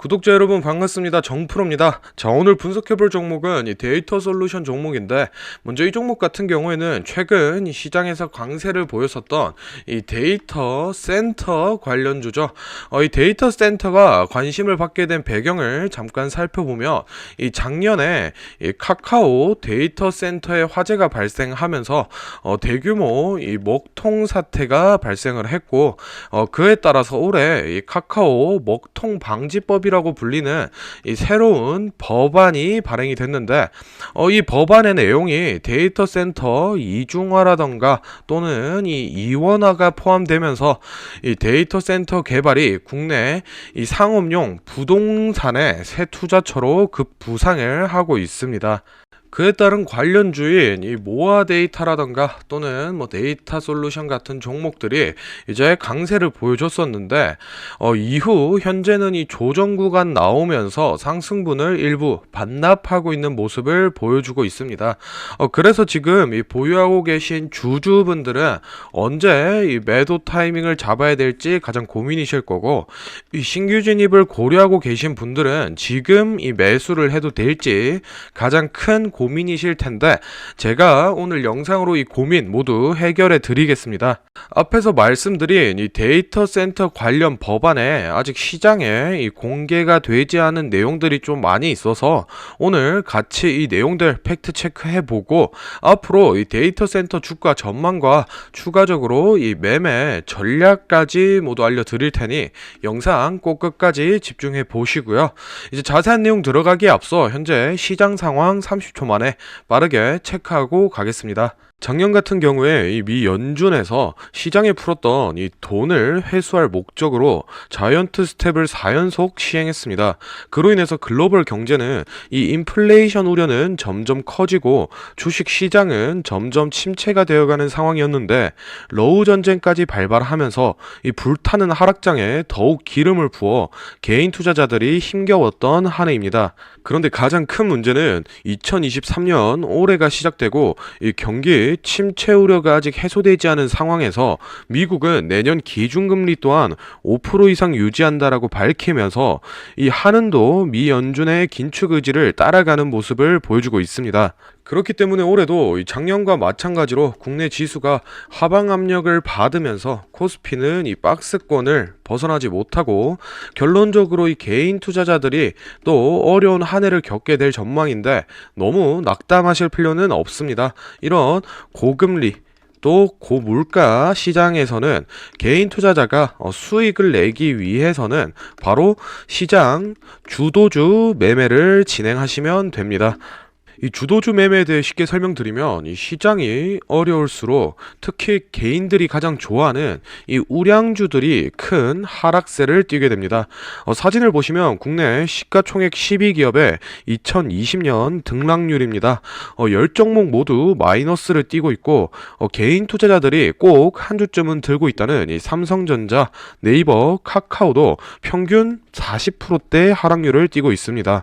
구독자 여러분 반갑습니다. 정프로입니다. 자, 오늘 분석해볼 종목은 이 데이터 솔루션 종목인데, 먼저 이 종목 같은 경우에는 최근 이 시장에서 강세를 보였었던 이 데이터 센터 관련주죠. 어, 이 데이터 센터가 관심을 받게 된 배경을 잠깐 살펴보면, 이 작년에 이 카카오 데이터 센터에 화재가 발생하면서 어, 대규모 이 먹통 사태가 발생을 했고, 어, 그에 따라서 올해 이 카카오 먹통 방지법이 라고 불리는 이 새로운 법안이 발행이 됐는데 어, 이 법안의 내용이 데이터 센터 이중화라던가 또는 이 이원화가 포함되면서 이 데이터 센터 개발이 국내 이 상업용 부동산의 새 투자처로 급부상을 하고 있습니다. 그에 따른 관련 주인 이 모아 데이터라던가 또는 뭐 데이터 솔루션 같은 종목들이 이제 강세를 보여줬었는데 어, 이후 현재는 이 조정 구간 나오면서 상승분을 일부 반납하고 있는 모습을 보여주고 있습니다. 어, 그래서 지금 이 보유하고 계신 주주분들은 언제 이 매도 타이밍을 잡아야 될지 가장 고민이실 거고 이 신규 진입을 고려하고 계신 분들은 지금 이 매수를 해도 될지 가장 큰 고민이실 텐데 제가 오늘 영상으로 이 고민 모두 해결해 드리겠습니다. 앞에서 말씀드린 이 데이터 센터 관련 법안에 아직 시장에 이 공개가 되지 않은 내용들이 좀 많이 있어서 오늘 같이 이 내용들 팩트 체크해 보고 앞으로 이 데이터 센터 주가 전망과 추가적으로 이 매매 전략까지 모두 알려 드릴 테니 영상 꼭 끝까지 집중해 보시고요. 이제 자세한 내용 들어가기에 앞서 현재 시장 상황 30초 만에 빠르게 체크하고 가겠습니다. 작년 같은 경우에 이 미 연준에서 시장에 풀었던 이 돈을 회수할 목적으로 자이언트 스텝을 4연속 시행했습니다. 그로 인해서 글로벌 경제는 이 인플레이션 우려는 점점 커지고 주식 시장은 점점 침체가 되어가는 상황이었는데 러우 전쟁까지 발발하면서 이 불타는 하락장에 더욱 기름을 부어 개인 투자자들이 힘겨웠던 한 해입니다. 그런데 가장 큰 문제는 2023년 올해가 시작되고 이 경기 침체 우려가 아직 해소되지 않은 상황에서 미국은 내년 기준금리 또한 5% 이상 유지한다라고 밝히면서 이 한은도 미 연준의 긴축 의지를 따라가는 모습을 보여주고 있습니다. 그렇기 때문에 올해도 이 작년과 마찬가지로 국내 지수가 하방 압력을 받으면서 코스피는 이 박스권을 벗어나지 못하고 결론적으로 이 개인 투자자들이 또 어려운 한 해를 겪게 될 전망인데 너무 낙담하실 필요는 없습니다. 이런 고금리 또 고물가 시장에서는 개인 투자자가 어, 수익을 내기 위해서는 바로 시장 주도주 매매를 진행하시면 됩니다. 이 주도주 매매에 대해 쉽게 설명드리면 이 시장이 어려울수록 특히 개인들이 가장 좋아하는 이 우량주들이 큰 하락세를 띠게 됩니다. 어, 사진을 보시면 국내 시가총액 12기업의 2020년 등락률입니다. 어, 10종목 모두 마이너스를 띠고 있고 어, 개인 투자자들이 꼭 한 주쯤은 들고 있다는 이 삼성전자, 네이버, 카카오도 평균 40%대 하락률을 띠고 있습니다.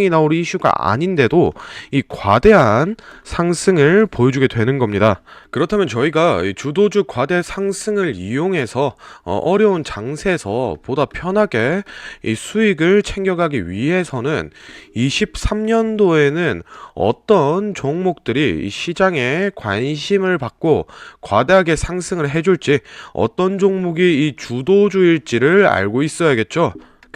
이 나올 이슈가 아닌데도 이 과대한 상승을 보여주게 되는 겁니다. 그렇다면 저희가 이 주도주 과대 상승을 이용해서 어, 어려운 장세에서 보다 편하게 이 수익을 챙겨가기 위해서는 23년도에는 어떤 종목들이 이 시장에 관심을 받고 과다하게 상승을 해줄지 어떤 종목이 이 주도주일지를 알고 있어야겠죠.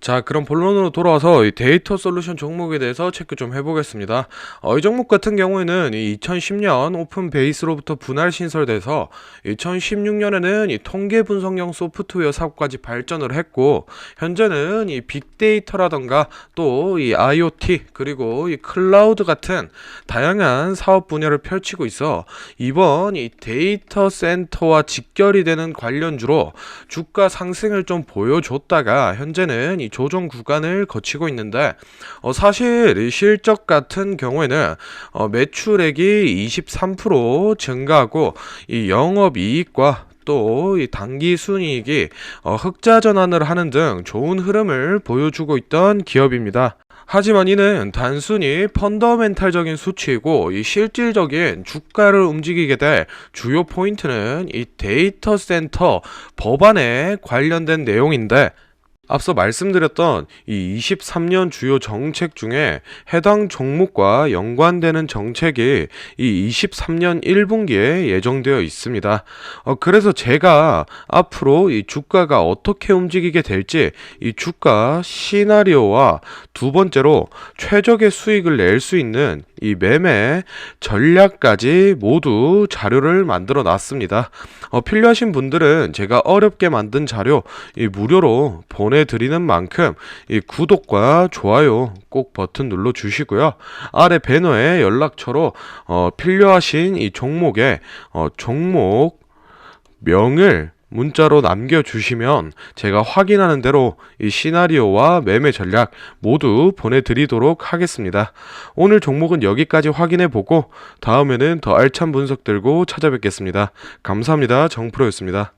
자, 그럼 본론으로 돌아와서 이 데이터 솔루션 종목에 대해서 체크 좀 해보겠습니다. 어, 이 종목 같은 경우에는 이 2010년 오픈 베이스로부터 분할 신설돼서 2016년에는 이 통계 분석형 소프트웨어 사업까지 발전을 했고 현재는 이 빅데이터라던가 또 이 IoT 그리고 이 클라우드 같은 다양한 사업 분야를 펼치고 있어 이번 이 데이터 센터와 직결이 되는 관련주로 주가 상승을 좀 보여줬다가 현재는 이 조정 구간을 거치고 있는데 어, 사실 이 실적 같은 경우에는 어, 매출액이 23% 증가하고 이 영업 이익과 또이 단기 순이익이 어, 흑자 전환을 하는 등 좋은 흐름을 보여주고 있던 기업입니다. 하지만 이는 단순히 펀더멘탈적인 수치이고 이 실질적인 주가를 움직이게 될 주요 포인트는 이 데이터 센터 법안에 관련된 내용인데 앞서 말씀드렸던 이 23년 주요 정책 중에 해당 종목과 연관되는 정책이 이 23년 1분기에 예정되어 있습니다. 어, 그래서 제가 앞으로 이 주가가 어떻게 움직이게 될지 이 주가 시나리오와 두 번째로 최적의 수익을 낼 수 있는 이 매매 전략까지 모두 자료를 만들어 놨습니다. 어, 필요하신 분들은 제가 어렵게 만든 자료 이 무료로 보내 드리는 만큼 이 구독과 좋아요 꼭 버튼 눌러 주시고요. 아래 배너에 연락처로 어, 필요하신 이 종목의 어, 종목 명을 문자로 남겨주시면 제가 확인하는 대로 이 시나리오와 매매 전략 모두 보내드리도록 하겠습니다. 오늘 종목은 여기까지 확인해 보고 다음에는 더 알찬 분석 들고 찾아뵙겠습니다. 감사합니다. 정프로였습니다.